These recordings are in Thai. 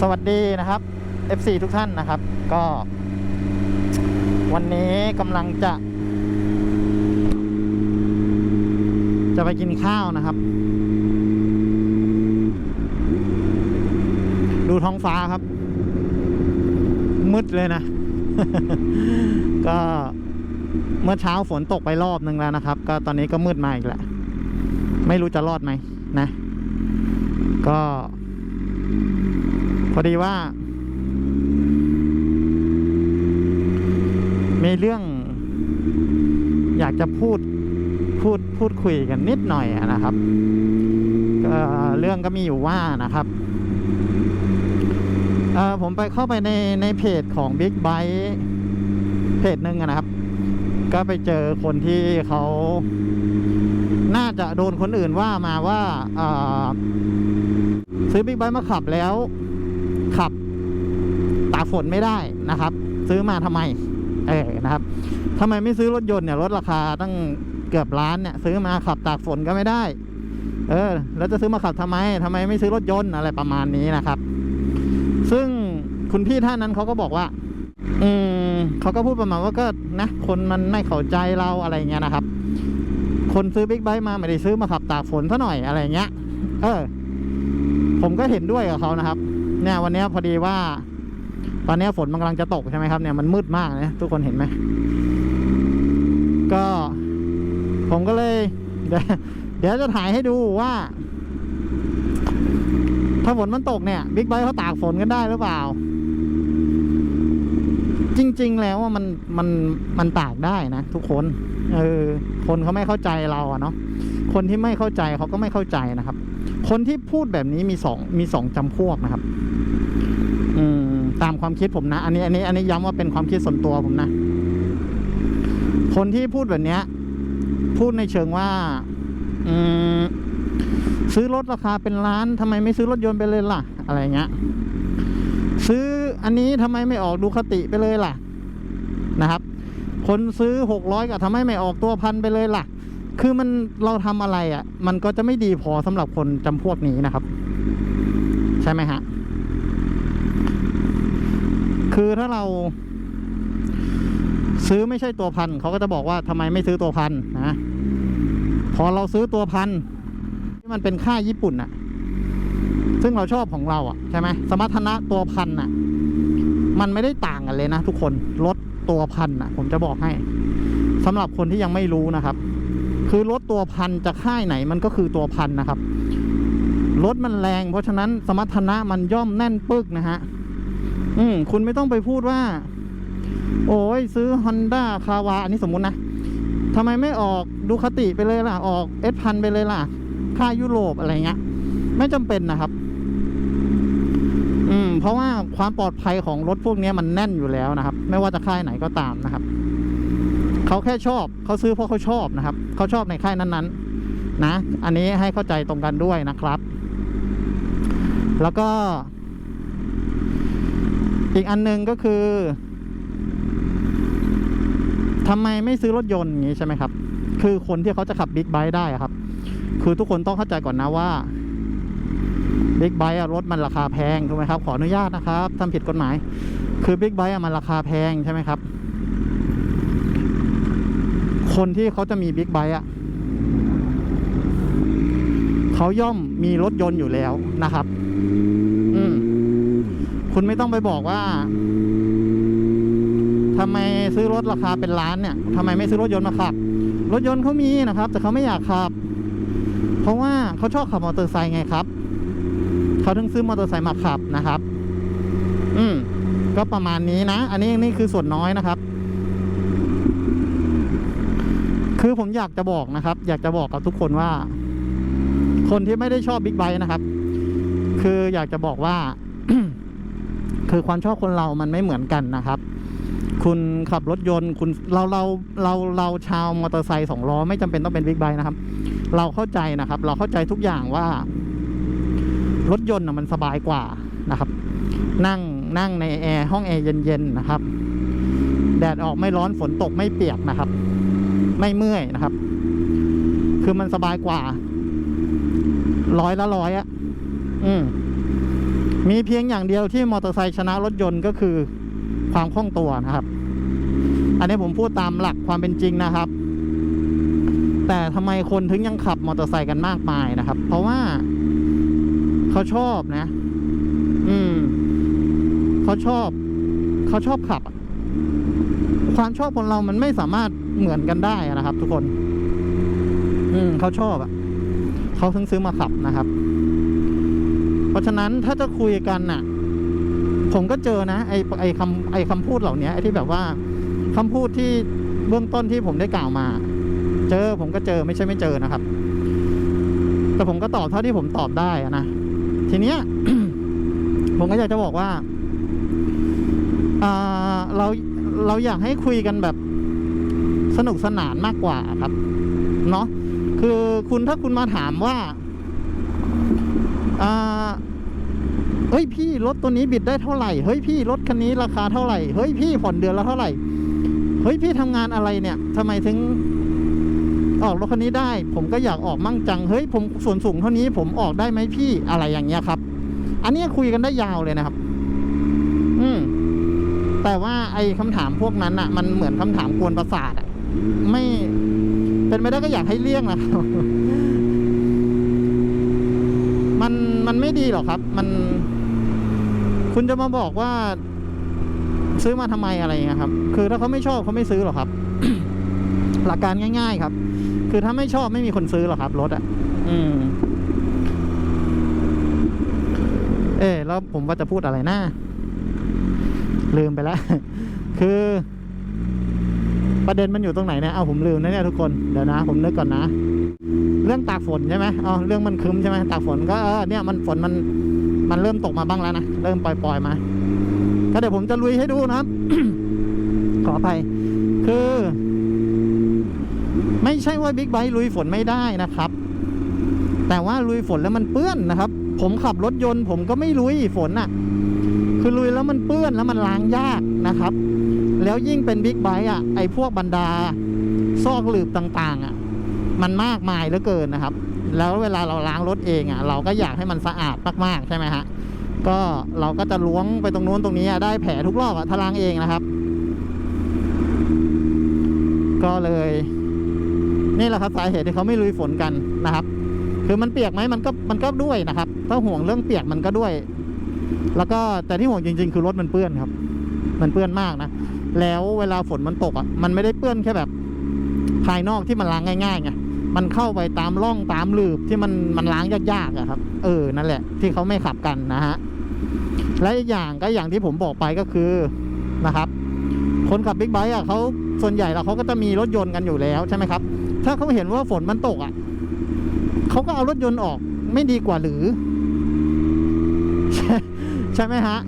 สวัสดีนะครับ FC ทุกท่านนะครับ ก็ วันนี้กำลังจะ จะไปกินข้าวนะครับ ดูท้องฟ้าครับ มืดเลยนะ ก็เมื่อเช้าฝนตกไปรอบนึงแล้วนะครับ ก็ตอนนี้ก็มืดมาอีกแล้วไม่รู้จะรอดไหมนะ ก็ พอดีว่า มีเรื่อง อยากจะพูดพูดพูดคุยกันนิดหน่อยนะครับก็เรื่องก็มีอยู่ว่านะครับผมไปเข้าไปในในเพจของ Big b i t e เพจหนึ่งนะครับ ก็ไปเจอคนที่เขา น่าจะโดนคนอื่นว่ามาว่าซื้อบิ๊กไบค์มาขับแล้ว ขับตากฝนไม่ได้นะครับ ซื้อมาทำไม เออนะครับทำไมไม่ซื้อรถยนต์เนี่ยลดราคาตั้งเกือบล้านเนี่ย ซื้อมาขับตากฝนก็ไม่ได้ เออ แล้วจะซื้อมาขับทำไมทำไมไม่ซื้อรถยนต์อะไรประมาณนี้นะครับ ซึ่งคุณพี่ท่านนั้นเขาก็บอกว่า อืมเขาก็พูดประมาณว่าก็นะคนมันไม่เข้าใจเราอะไรเงี้ยนะครับ คนซื้อบิ๊กไบค์มาไม่ได้ซื้อมาขับตากฝนซะหน่อยอะไรเงี้ย เออ ผมก็เห็นด้วยกับเขานะครับ เนี่ยวันนี้พอดีว่า ตอนนี้ฝนมันกำลังจะตกใช่ไหมครับเนี่ยมันมืดมากนะทุกคนเห็นไหมก็ ผมก็เลยเดี๋ยวจะถ่ายให้ดูว่า ถ้าฝนมันตกเนี่ยบิ๊กไบค์เขาตากฝนกันได้หรือเปล่า จริง ๆ แล้วว่ามันมันมันตากได้นะทุกคน เออ คนเขาไม่เข้าใจเราอะเนาะคนที่ไม่เข้าใจเขาก็ไม่เข้าใจนะครับ คนที่พูดแบบนี้มีสองมีสองจำพวกนะครับ อืม ตามความคิดผมนะ อันนี้ อันนี้ อันนี้ย้ำว่าเป็นความคิดส่วนตัวผมนะ คนที่พูดแบบเนี้ย พูดในเชิงว่า อืมซื้อรถราคาเป็นล้านทำไมไม่ซื้อรถยนต์ไปเลยล่ะ อะไรเงี้ย ซื้อ อันนี้ทำไมไม่ออกดูคติไปเลยล่ะนะครับ คนซื้อหกร้อยกับทำไมไม่ออกตัวพันไปเลยล่ะ คือมันเราทำอะไรอะ่ะ มันก็จะไม่ดีพอสำหรับคนจำพวกนี้นะครับ ใช่ไหมฮะคือถ้าเรา ซื้อไม่ใช่ตัวพันเขาก็จะบอกว่าทำไมไม่ซื้อตัวพันนะพอเราซื้อตัวพันที่มันเป็นค่ายญี่ปุ่นอะซึ่งเราชอบของเราอะใช่ไหมสมรรถนะตัวพันอะ มันไม่ได้ต่างกันเลยนะทุกคนรถตัวพันอะผมจะบอกให้สำหรับคนที่ยังไม่รู้นะครับ คือรถตัวพันจะค่ายไหนมันก็คือตัวพันนะครับรถมันแรง เพราะฉะนั้นสมรรถนะมันย่อมแน่นปึกนะฮะอืมคุณไม่ต้องไปพูดว่า โอ้ยซื้อ Honda คาวาอันนี้สมมุตินะทำไมไม่ออกดูคติไปเลยล่ะ ออกเอสพันไปเลยล่ะ ค่ายุโรปอะไรเงี้ย ไม่จำเป็นนะครับ เพราะว่าความปลอดภัยของรถพวกนี้มันแน่นอยู่แล้วนะครับ ไม่ว่าจะค่ายไหนก็ตามนะครับ เขาแค่ชอบเขาซื้อเพราะเขาชอบนะครับ เขาชอบในค่ายนั้นๆ นะ อันนี้ให้เข้าใจตรงกันด้วยนะครับ แล้วก็ อีกอันหนึ่งก็คือทำไมไม่ซื้อรถยนต์อย่างนี้ใช่ไหมครับ คือคนที่เขาจะขับบิ๊กไบค์ได้ครับ คือทุกคนต้องเข้าใจก่อนนะว่า บิ๊กไบค์รถมันราคาแพงถูกไหมครับขออนุญาตนะครับทำผิดกฎหมาย คือบิ๊กไบค์มันราคาแพงใช่ไหมครับ คนที่เขาจะมีบิ๊กไบค์อะเขาย่อมมีรถยนต์อยู่แล้วนะครับ อืมคุณไม่ต้องไปบอกว่าทำไมซื้อรถราคาเป็นล้านเนี่ยทำไมไม่ซื้อรถยนต์มาขับ รถยนต์เขามีนะครับ แต่เขาไม่อยากขับ เพราะว่าเขาชอบขับมอเตอร์ไซค์ไงครับ เขาถึงซื้อมอเตอร์ไซค์มาขับนะครับ อืม ก็ประมาณนี้นะ อันนี้นี่คือส่วนน้อยนะครับ คือผมอยากจะบอกนะครับ อยากจะบอกกับทุกคนว่า คนที่ไม่ได้ชอบบิ๊กไบค์นะครับ คืออยากจะบอกว่า คือความชอบคนเรามันไม่เหมือนกันนะครับคุณขับรถยนต์คุณเราเราเราเราชาวมอเตอร์ไซค์สองล้อไม่จำเป็นต้องเป็นบิ๊กไบค์นะครับ เราเข้าใจนะครับ เราเข้าใจทุกอย่างว่า รถยนต์น่ะมันสบายกว่านะครับ นั่งนั่งในแอร์ห้องแอร์เย็นๆนะครับ แดดออกไม่ร้อนฝนตกไม่เปียกนะครับ ไม่เมื่อยนะครับ คือมันสบายกว่า ร้อยละร้อยอะอืมมีเพียงอย่างเดียวที่มอเตอร์ไซค์ชนะรถยนต์ก็คือความคล่องตัวนะครับ อันนี้ผมพูดตามหลักความเป็นจริงนะครับ แต่ทำไมคนถึงยังขับมอเตอร์ไซค์กันมากมายนะครับ เพราะว่า เขาชอบนะ อืม เขาชอบ เขาชอบขับ ความชอบคนเรามันไม่สามารถเหมือนกันได้นะครับ ทุกคน อืม เขาชอบอะ เขาถึงซื้อมาขับนะครับ เพราะฉะนั้นถ้าจะคุยกันน่ะ ผมก็เจอนะ ไอไอคำไอคำพูดเหล่านี้ไอที่แบบว่าคำพูดที่เบื้องต้นที่ผมได้กล่าวมา เจอผมก็เจอไม่ใช่ไม่เจอนะครับ แต่ผมก็ตอบเท่าที่ผมตอบได้นะ ทีเนี้ย ผมก็อยากจะบอกว่าเราเราอยากให้คุยกันแบบสนุกสนานมากกว่าครับ เนาะคือคุณถ้าคุณมาถามว่าอ่าเฮ้ยพี่รถตัวนี้บิดได้เท่าไหร่ เฮ้ยพี่รถคันนี้ราคาเท่าไหร่ เฮ้ยพี่ผ่อนเดือนละเท่าไหร่ เฮ้ยพี่ทำงานอะไรเนี่ยทำไมถึง ออกรถคันนี้ได้ ผมก็อยากออกมั่งจังเฮ้ยผมส่วนสูงเท่านี้ผมออกได้ไหมพี่อะไรอย่างเงี้ยครับ อันนี้คุยกันได้ยาวเลยนะครับ อืมแต่ว่าไอ้คำถามพวกนั้นอะมันเหมือนคำถามกวนประสาทอะไม่เป็นไม่ได้ก็อยากให้เลี่ยงนะครับมันมันไม่ดีหรอกครับ มัน คุณจะมาบอกว่า ซื้อมาทำไมอะไรเงี้ยครับ คือถ้าเขาไม่ชอบเขาไม่ซื้อหรอกครับ หลักการง่าย ๆ ครับ คือถ้าไม่ชอบไม่มีคนซื้อหรอกครับรถอะ อืม เอ๊ะแล้วผมว่าจะพูดอะไรนะลืมไปแล้ว คือ ประเด็นมันอยู่ตรงไหนเนี่ย เอาผมลืมนะเนี่ยทุกคน เดี๋ยวนะ ผมนึกก่อนนะ เรื่องตากฝนใช่ไหมอ๋อเรื่องมันครึ้มใช่ไหมตากฝนก็เออเนี่ยมันฝนมัน มันเริ่มตกมาบ้างแล้วนะ เริ่มปล่อยๆมา ก็เดี๋ยวผมจะลุยให้ดูนะครับ ขออภัย คือ ไม่ใช่ว่าบิ๊กไบค์ลุยฝนไม่ได้นะครับ แต่ว่าลุยฝนแล้วมันเปื้อนนะครับ ผมขับรถยนต์ ผมก็ไม่ลุยฝนอะ่ะ คือลุยแล้วมันเปื้อนแล้วมันล้างยากนะครับ แล้วยิ่งเป็นบิ๊กไบค์อะไอ้พวกบรรดา ซอกหลืบต่างๆ อะ มันมากมายเหลือเกินนะครับ แล้วเวลาเราล้างรถเองอะ เราก็อยากให้มันสะอาดมากๆใช่ไหมฮะก็เราก็จะล้วงไปตรงนู้นตรงนี้ได้แผลทุกรอบอะถ้าล้างเองนะครับ ก็เลย นี่แหละครับสาเหตุที่เขาไม่ลุยฝนกันนะครับ คือมันเปียกไหมมันก็มันก็ด้วยนะครับ ถ้าห่วงเรื่องเปียกมันก็ด้วย แล้วก็แต่ที่ห่วงจริง ๆ คือรถมันเปื้อนครับ มันเปื้อนมากนะแล้วเวลาฝนมันตกอะมันไม่ได้เปื้อนแค่แบบ ภายนอกที่มันล้างง่ายๆไงมันเข้าไปตามร่องตามหลืบที่มันมันล้างยากๆอะครับ เออนั่นแหละ ที่เขาไม่ขับกันนะฮะและอีกอย่างก็อย่างที่ผมบอกไปก็คือนะครับ คนขับบิ๊กไบค์อะเขาส่วนใหญ่แล้วเขาก็จะมีรถยนต์กันอยู่แล้วใช่ไหมครับ ถ้าเขาเห็นว่าฝนมันตกอะเขาก็เอารถยนต์ออกไม่ดีกว่าหรือ ใช่ไหมฮะ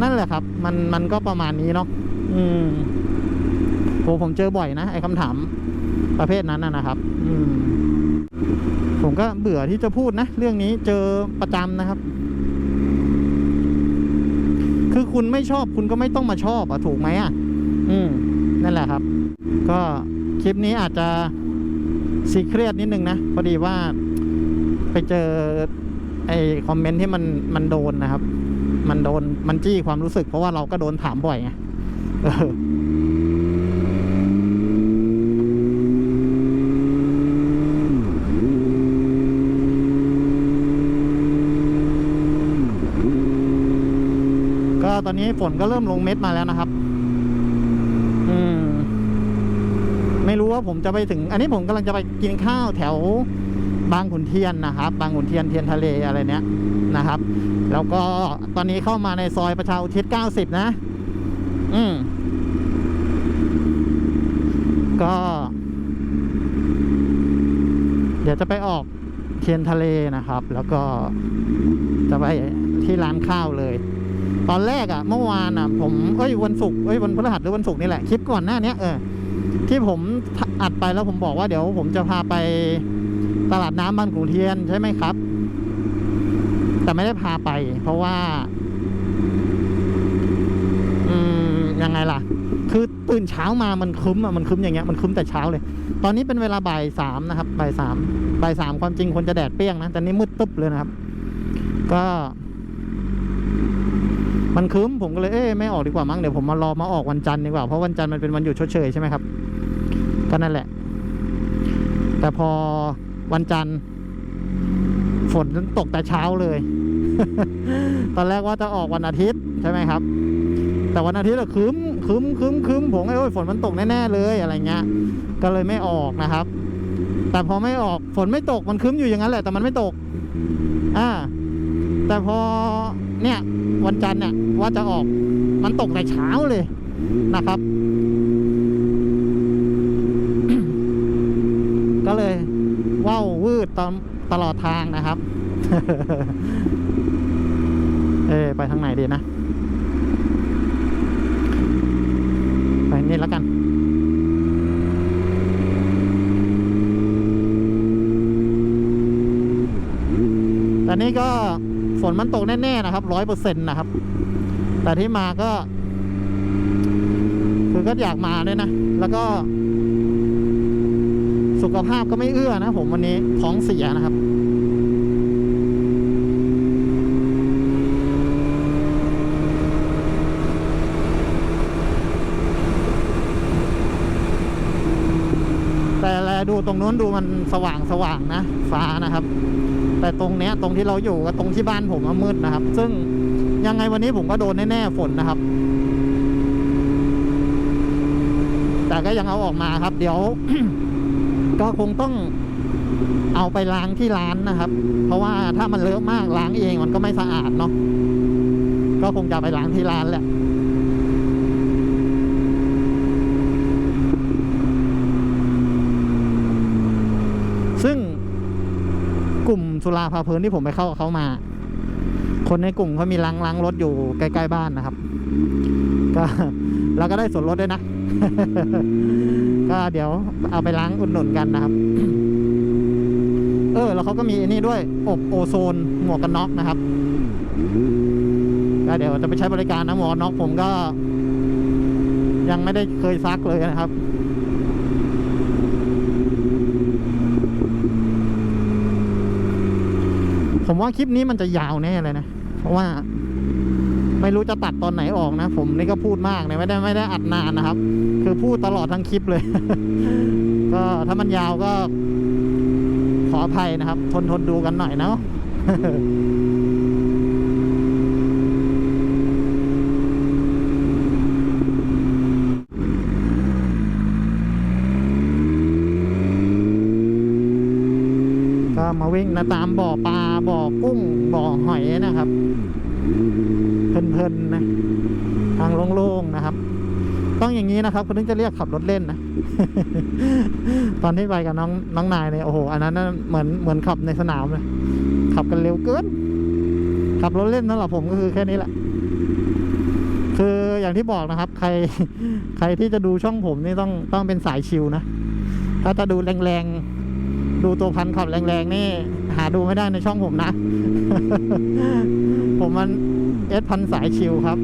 นั่นแหละครับ มันมันก็ประมาณนี้เนาะอืมโหผมเจอบ่อยนะไอ้คำถามประเภทนั้นนะนะครับ อืมผมก็เบื่อที่จะพูดนะ เรื่องนี้เจอประจำนะครับ คือคุณไม่ชอบคุณก็ไม่ต้องมาชอบอะถูกไหมอะอืมนั่นแหละครับ ก็คลิปนี้อาจจะ ซีเครียดนิดนึงนะ พอดีว่าไปเจอไอ้คอมเมนต์ที่มันมันโดนนะครับ มันโดนมันจี้ความรู้สึก เพราะว่าเราก็โดนถามบ่อยไงก็ตอนนี้ฝนก็เริ่มลงเม็ดมาแล้วนะครับ อืม ไม่รู้ว่าผมจะไปถึง อันนี้ผมกำลังจะไปกินข้าวแถวบางขุนเทียนนะครับ บางขุนเทียนเทียนทะเลอะไรเนี้ยนะครับ แล้วก็ตอนนี้เข้ามาในซอยประชาอุทิศ90 นะ อืมก็ เดี๋ยวจะไปออกเทียนทะเลนะครับ แล้วก็จะไปที่ร้านข้าวเลย ตอนแรกอะ่ะ เมื่อวานอะ ผมเอ้ยวันศุกร์เอ้ยวันพฤหัสหรือวันศุกร์นี่แหละคลิปก่อนหน้าเนี้ยเออ ที่ผมอัดไปแล้วผมบอกว่าเดี๋ยวผมจะพาไปตลาดน้ำบางขุนเทียนใช่ไหมครับ แต่ไม่ได้พาไป เพราะว่า อืมยังไงล่ะ คือตื่นเช้ามามันครึ้มอะมันครึ้มอย่างเงี้ยมันครึ้มแต่เช้าเลย ตอนนี้เป็นเวลาบ่ายสามนะครับบ่ายสามบ่ายสามความจริงคนจะแดดเปรี้ยงนะแต่นี่มืดตึ๊บเลยนะครับ ก็ มันคืมผมก็เลยเอ๊ะไม่ออกดีกว่ามั้งเดี๋ยวผมมารอมาออกวันจันทร์ดีกว่าเพราะวันจันทร์มันเป็นวันหยุดชดเชยใช่ไหมครับ ก็นั่นแหละ แต่พอวันจันทร์ ฝนตกแต่เช้าเลย ตอนแรกว่าจะออกวันอาทิตย์ใช่ไหมครับ แต่วันอาทิตย์อะคืมคืมคืมคืมผมไอ้โอ้ยฝนมันตกแน่ๆเลยอะไรเงี้ย ก็เลยไม่ออกนะครับ แต่พอไม่ออกฝนไม่ตกมันคืมอยู่อย่างนั้นแหละแต่มันไม่ตก อ่า แต่พอเนี่ยวันจันทร์เนี่ยว่าจะออกมันตกแต่เช้าเลยนะครับ ก็เลยว่าววืดตอนตลอดทางนะครับ เออไปทางไหนดีนะ ไปนี่แล้วกันแต่นี่ก็ฝนมันตกแน่ ๆ นะครับร้อยเปอร์เซ็นต์นะครับ แต่ที่มาก็ คือก็อยากมาด้วยนะ แล้วก็ สุขภาพก็ไม่เอื้อนะผมวันนี้ท้องเสียนะครับแต่แลดูตรงนู้นดูมันสว่างสว่างนะ ฟ้านะครับ แต่ตรงเนี้ยตรงที่เราอยู่กับตรงที่บ้านผมมืดนะครับ ซึ่งยังไงวันนี้ผมก็โดนแน่ๆฝนนะครับ แต่ก็ยังเอาออกมาครับ เดี๋ยว ก็คงต้องเอาไปล้างที่ร้านนะครับ เพราะว่าถ้ามันเลอะมากล้างเองมันก็ไม่สะอาดเนาะก็คงจะไปล้างที่ร้านแหละซึ่งกลุ่มสุราพาเพลินที่ผมไปเข้ากับเขามา คนในกลุ่มเขามีล้างล้างรถอยู่ใกล้ๆบ้านนะครับ ก็เราก็ได้ส่วนลดด้วยนะ ก็เดี๋ยวเอาไปล้างอุดหนุนกันนะครับ เออ แล้วเขาก็มีนนี้ด้วย อบโอโซนหมวกกันน็อกนะครับก็เดี๋ยวจะไปใช้บริการนะหมวกกันน็อกผมก็ ยังไม่ได้เคยซักเลยนะครับผมว่าคลิปนี้มันจะยาวแน่เลยนะ เพราะว่า ไม่รู้จะตัดตอนไหนออกนะ ผมนี่ก็พูดมากเนี่ยไม่ได้ไม่ได้อัดนานนะครับ คือพูดตลอดทั้งคลิปเลย ก็ถ้ามันยาวก็ ขออภัยนะครับ ทนทนดูกันหน่อยเนาะก็มาวิ่งนะตามบ่อปลาบ่อกุ้งบ่อหอยนะครับ เพลินๆนะทางโล่งๆนะครับ ต้องอย่างนี้นะครับคุณถึงจะเรียกขับรถเล่นนะ ตอนที่ไปกับน้องน้องนายเนี่ยโอ้โหอันนั้นเหมือนเหมือนขับในสนามเลยขับกันเร็วเกินขับรถเล่นนั่นแหละผมก็คือแค่นี้แหละ คืออย่างที่บอกนะครับ ใครใครที่จะดูช่องผมนี่ต้องต้องเป็นสายชิลนะ ถ้าจะดูแรงๆ ดูตัวพันขับแรงๆนี่ หาดูไม่ได้ในช่องผมนะ ผมมัน เอสพันสายชิลครับ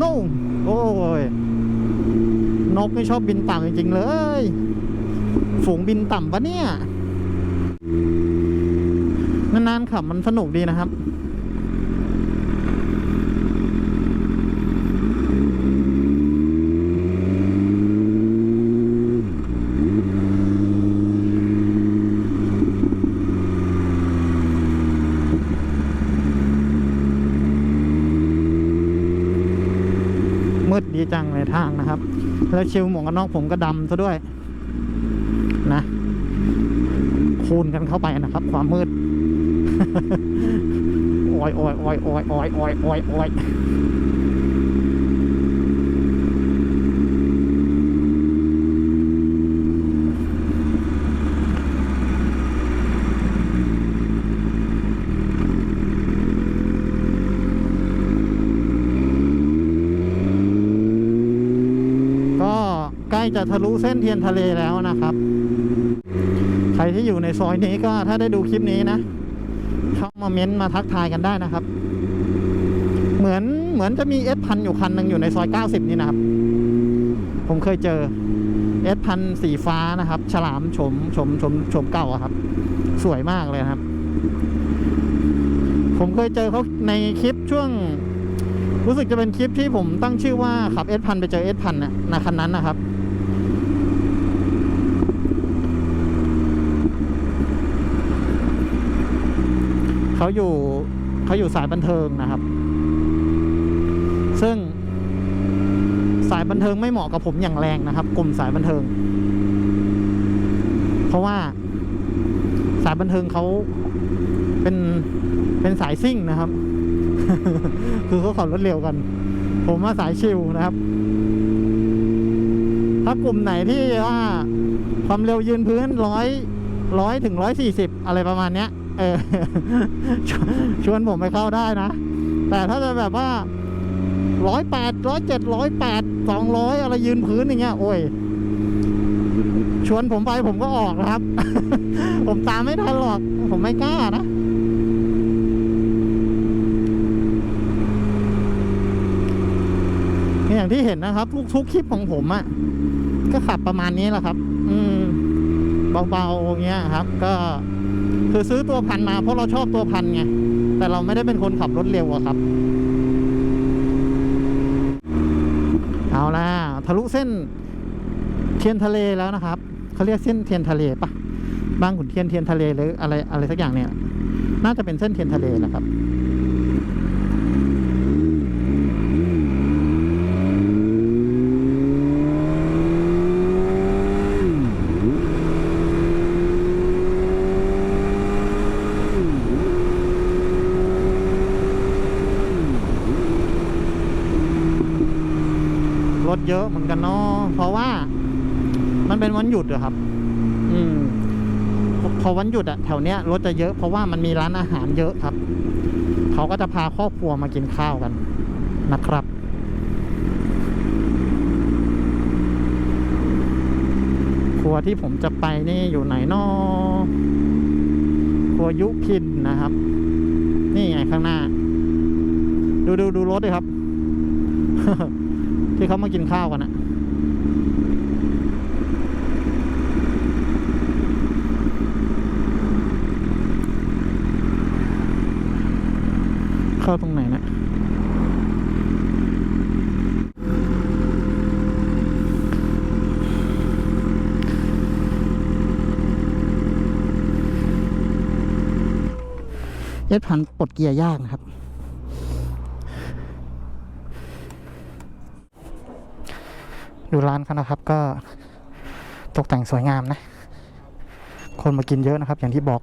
นู่นโอ้ย นกนี่ชอบบินต่ำจริง ๆ เลย ฝูงบินต่ำปะเนี่ย นานๆขับมันสนุกดีนะครับ มืดดีจังเลยทางนะครับ แล้วชิวหมวกกันน็อกผมก็ดำซะด้วย นะ คูณกันเข้าไปนะครับ ความมืดโอ้ยโอ้ยโอ้ยโอ้ยโอ้ยโอ้ยโอ้ยโอ้ยก็ใก ล้จะทะลุเส้นเทียนทะเลแล้วนะครับ ใครที่อยู่ในซอยนี้ก็ถ้าได้ดูคลิปนี้นะเข้ามาเม้นต์มาทักทายกันได้นะครับ เหมือนเหมือนจะมีเอสพันอยู่คันหนึ่งอยู่ในซอย 90 นี่นะครับ ผมเคยเจอเอสพันสีฟ้านะครับ ฉลามชมชมชมชมเก่าครับ สวยมากเลยครับ ผมเคยเจอเขาในคลิปช่วง รู้สึกจะเป็นคลิปที่ผมตั้งชื่อว่าขับเอสพันไปเจอเอสพันนะนะคันนั้นนะครับ เขาอยู่เขาอยู่สายบันเทิงนะครับ ซึ่งสายบันเทิงไม่เหมาะกับผมอย่างแรงนะครับ กลุ่มสายบันเทิง เพราะว่าสายบันเทิงเขาเป็นเป็นสายซิ่งนะครับ คือเขาขับรถเร็วกัน ผมว่าสายชิลนะครับ ถ้ากลุ่มไหนที่ว่าความเร็วยืนพื้นร้อยร้อยถึงร้อยสี่สิบอะไรประมาณเนี้ย เออชวนชวนผมไปเข้าได้นะ แต่ถ้าจะแบบว่าร้อยแปดร้อยเจ็ดร้อยแปดสองร้อยอะไรยืนพื้นอย่างเงี้ยโอ้ยชวนผมไปผมก็ออกนะครับ ผมตามไม่ทันหรอก ผมไม่กล้านะอย่างที่เห็นนะครับทุกทุกคลิปของผมอะ่ะ ก็ขับประมาณนี้แหละครับ อืมเบาๆอย่างเงี้ยครับ ก็ คือซื้อตัวพันมาเพราะเราชอบตัวพันไง แต่เราไม่ได้เป็นคนขับรถเร็วอะครับ เอาล่ะทะลุเส้นเทียนทะเลแล้วนะครับเขาเรียกเส้นเทียนทะเลปะบางขุนเทียนเทียนทะเลหรืออะไรอะไรสักอย่างเนี่ย น่าจะเป็นเส้นเทียนทะเลนะครับ รถ เยอะเหมือนกันเนาะเพราะว่ามันเป็นวันหยุดอะครับ อืมพอพอวันหยุดอะแถวเนี้ยรถจะเยอะเพราะว่ามันมีร้านอาหารเยอะครับ เขาก็จะพาครอบครัวมากินข้าวกันนะครับ ครัวที่ผมจะไปนี่อยู่ไหนนอครัวยุพินนะครับ นี่ไงข้างหน้า ดูดูดูรถดิครับ ที่เขามากินข้าวกันอะเข้าตรงไหนนะเอ็ดพันปลดเกียร์ยากนะครับ ดูร้านเขานะครับก็ตกแต่งสวยงามนะ คนมากินเยอะนะครับ อย่างที่บอก